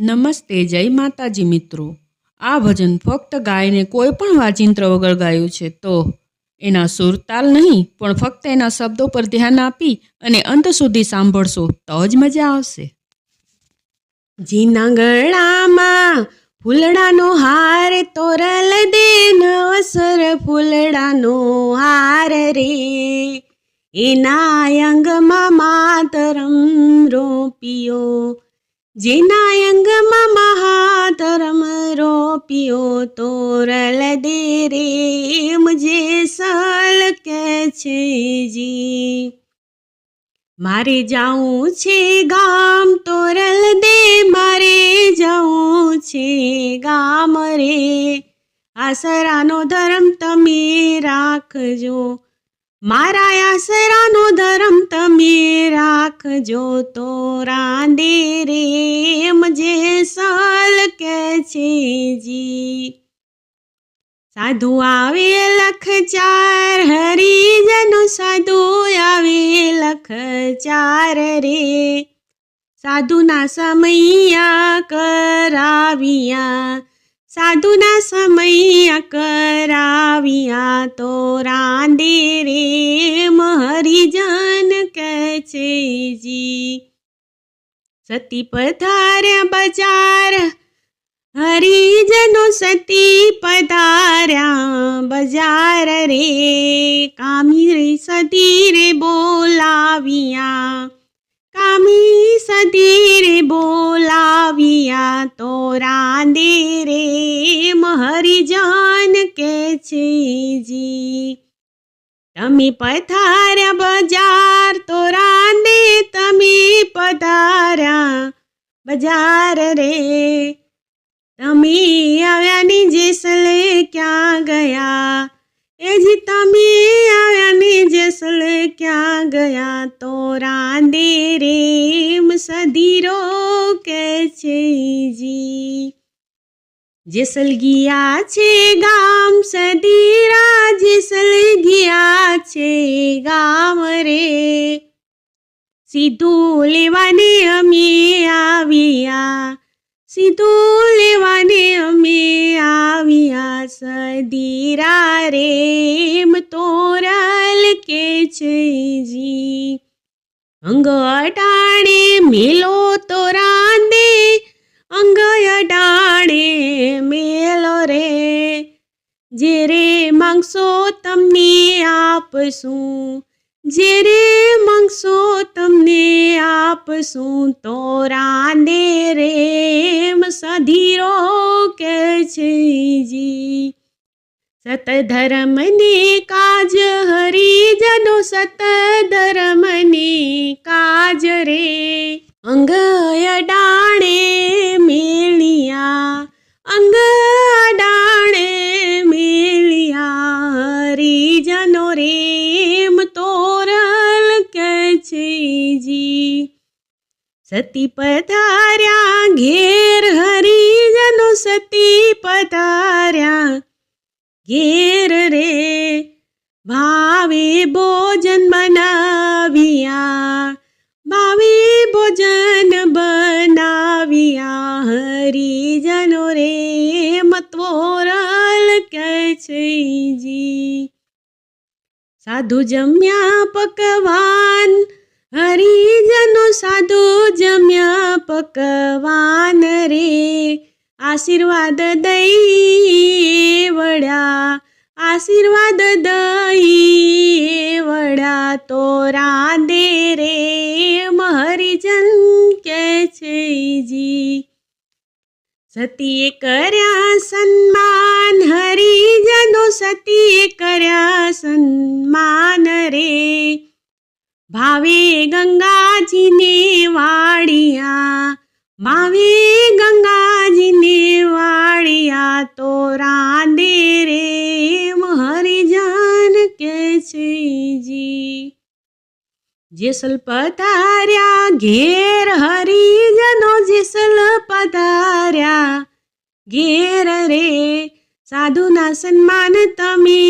નમસ્તે, જય માતાજી મિત્રો. આ ભજન ફક્ત ગાયને કોઈ પણ વાજિંત્ર વગર ગાયું છે તો? એના સુરતાલ નહીં, પણ ફક્ત એના શબ્દો પર ધ્યાન આપી અને અંત સુધી સાંભળશો, તો જ મજા આવશે. જીના ગળામાં ફૂલડાનો હાર તોરલ દે નવસર ફૂલડાનો હાર રે. એના અંગમાં માતરમ રોપિયો જેના અંગમાં મહાતરમ રોપિયો તોરલ દે રે મુજે સલ કે છે જી મારે જાઉં છે ગામ તોરલ દે મારે જાઉં છે ગામ રે આસરાનો ધર્મ તમે રાખજો મારા આસરાનો ધર્મ તમે રાખજો તો રાંદે રે છે જી સાધુ આવે લખ ચાર હરિજનો સાધુ આવે લખ ચાર રે. સાધુના સમૈયા કરાવિયા, સાધુના સમૈયા કરાવિયા તો રાંદે રે. હરિજન કે છે જી. સતી પધાર્યા બજાર હરિજનો સતી પધાર્યા, બજાર રે. કામી રે સતી રે બોલાવિયા કામી સતી રે બોલાવિયા, તો રાંદે રે. હરિજન કે છે જી, તમે પધાર્યા બજાર, તો રાંદે તમે પધાર્યા, બજાર રે. તમે આવ્યાની જેસલે ક્યાં ગયા? એ જી તમે આવ્યાની જેસલે ક્યાં ગયા? તો રાંદે રેમ સધીરો કે છે જી? જેસલ ગયા છે ગામ સધીરા, જેસલ ગયા છે ગામ રે. સીધું લેવાને અમે આવ્યા. સીધું લેવાને અમે આવ્યા સદીરા રેમ તોરલ કે છે જી. અંગ અટાણે મેલો તો રાંદે. અંગ અટાણે મેલો રે. જે રે માંગશો તમને આપશું. જે રે માંગશો તમને આપશું તો રાંદે રે. કે છે જી? સત ધર્મને કાજ હરિજનો સત ધર્મને કાજ રે. અંગ અડાણે મેળિયા, અંગ અડાણે સતી પધાર્યા, ઘેર હરિજનો સતી પધાર્યા. ઘેર રે, ભાવે ભોજન બનાવ્યા, ભાવે ભોજન બનાવ્યા. હરિજનો રે, મતવોરલ કે છે જી સાધુ જમ્યા પકવાન હરિજનો સાધુ જમ્યા પકવાન રે. આશીર્વાદ દઈ વડા આશીર્વાદ દઈ વડા તો રાંદે રે. હરિજન કે છે જી સતીએ કર્યા સન્માન ભાવે ગંગાજીને વાળિયા, ભાવે ગંગાજીને વાળિયા તો રાંદે રે હરિજન કે છે જી. જેસલ પધાર્યા, ઘેર હરિજનો જેસલ પધાર્યા, ઘેર રે, સાધુના સન્માન તમે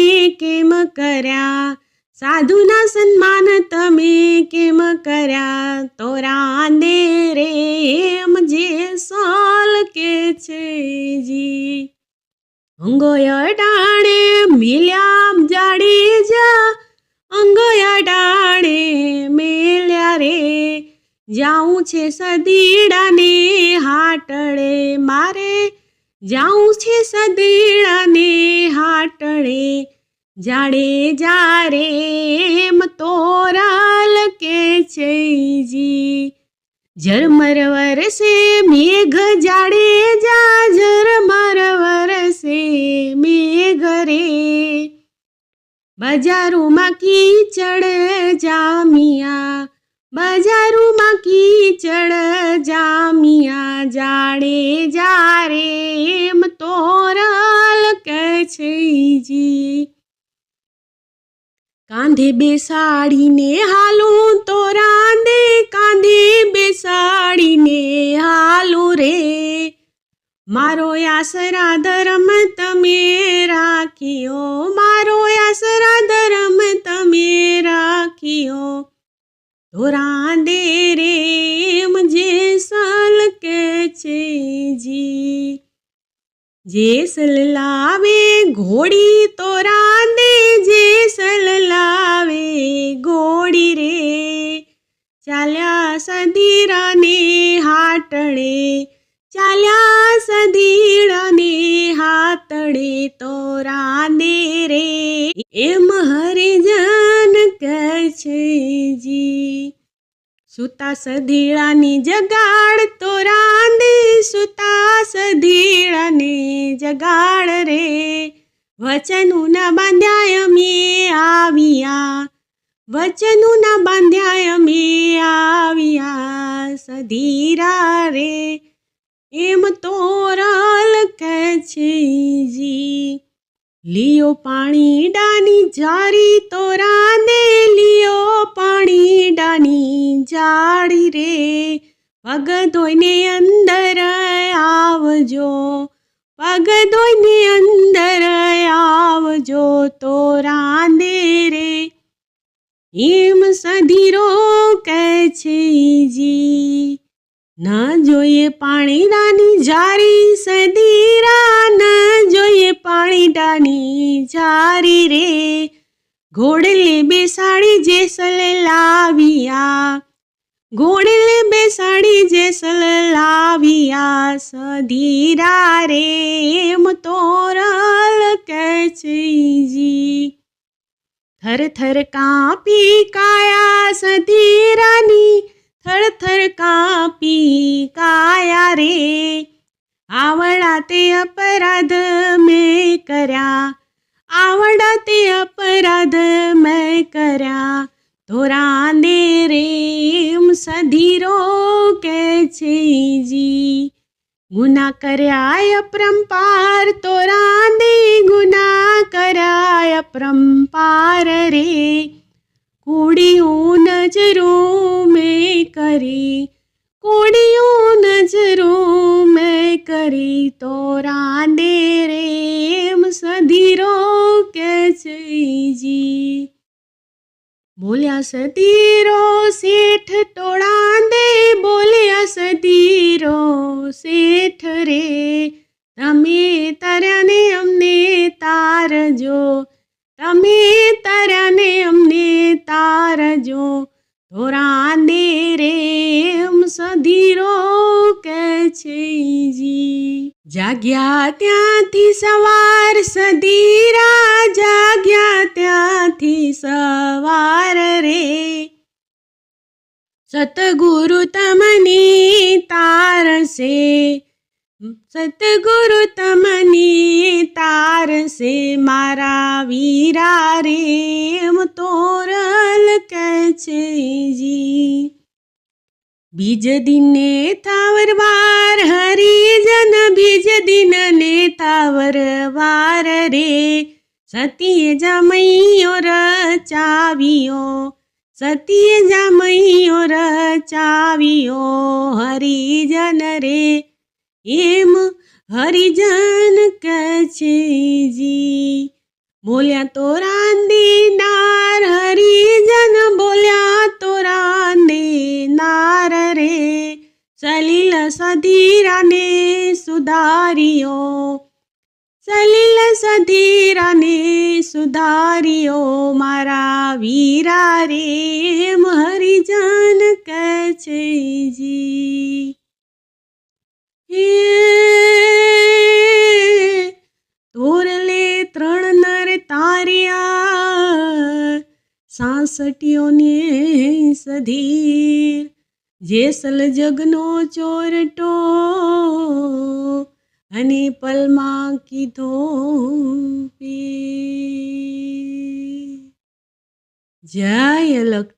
કેમ કર્યા? સાધુના સન્માન તમે કેમ કર્યા? તો રાંદે રે એમ જે સોલ કે છે જી. અંગોય ડાણે મિલ્યા જાડી જા. અંગોય ડાણે મેલ્યા રે. જાઉં છે સદીડાને હાટળે મારે. જાઉં છે સદીડાને જાડે જારે એમ તોરાલ કે છે જી. ઝરમર વરસે મેઘ જાડે જા ઝરમર વરસે મેઘ રે. બજારોમાં કીચડ જામિયા, બજારોમાં કીચડ જામિયા જાડે જારે એમ તોરાલ કે છે જી. કાંધે બેસાડીને હાલું તો રાંધે કાંધે બેસાડીને હાલું રે. મારો આસરા ધર્મ તમે રાખ્યો, મારો આસરા ધર્મ તમે રાખ્યો. તો રાંધે રે એમ જે સલ કે છે જી. જેસલ લાવે ઘોડી તો રાંદે છે જી સુતા સધીળાની જગાડ તો રાંદે સુતા સધીડાને જગાડ રે. વચનું ના બાંધ્યા અમે આવ્યા વચનું ના બાંધ્યા અમે આવ્યા સધીરા રે. એમ તોરલ કે છે જી. લિયો પાણી ડાની જારી તો રાંદે લિયો પાણી ડાની જાડી રે. પગ ધોઈને અંદર આવજો પગ ધોઈને અંદર આવજો તો રાંદે રે. એમ સધીરો કહે છે જી ન જોઈએ પાણીડાની જારી સધીરા ન જોઈએ પાણીડાની જારી રે. ઘોડલે બેસાડી જેસલ લાવ્યા. ઘોડલે બેસાડી જેસલ લાવ્યા. સધીરા રે, એમ તોરલ કે છે જી થર થર કાપી કાયા સધીરાની. થર થર કાપી કાયા રે. આવડા તે અપરાધ મેં કર્યા. આવડતે અપરાધ મેં કર્યા. તો રાંદે રે એમ સધીરો કે છે જી. ગુના કર્યા, અપરંપાર તો રાંદે ગુના કર્યા, અપરંપાર રે. કુડીઓ નજરો મેં કરી. કુડીઓ નજરો મેં કરી તો રાંદે રે એમ સધીરો કે છે જી બોલ્યા સધીરો, શેઠ ટોળાંદે બોલ્યા સધીરો, શેઠ રે, તમે તાર્યાને અમને તારજો, તમે તાર્યાને અમને તારજો ધોરાંદે રે એમ સધીરો કે છે જી જાગ્યા ત્યાંથી સવાર, સધીરા જાગ્યા ત્યાંથી સવાર રે. સતગુરુ તમને તારશે. સતગુરુ તમને તારશે મારા વીરા રે, એમ તોરલ કે છે જી. બીજ દિને થાવર વાર, હરિજન બીજ દિન ને થાવર વાર રે. સતીએ જમૈયો રચાવ્યો, સતીએ જમૈયો રચાવ્યો હરિજન રે. એમ હરિજન કહે છે જી બોલ્યા તો રાંદીનાર, હરિજન બોલ્યા તો રાંદીનાર રે. સલીલ સધીરાને સુધાર્યો. સલીલ સધીરાને સુધાર્યો મારા વીરા રે. હરિજન કહે છે જી હે તોરલે ત્રણ નર તાર્યા સાસટીઓને સધીર. જેસલ જગનો ચોરટો અને પલમાં કીધો જય અલગ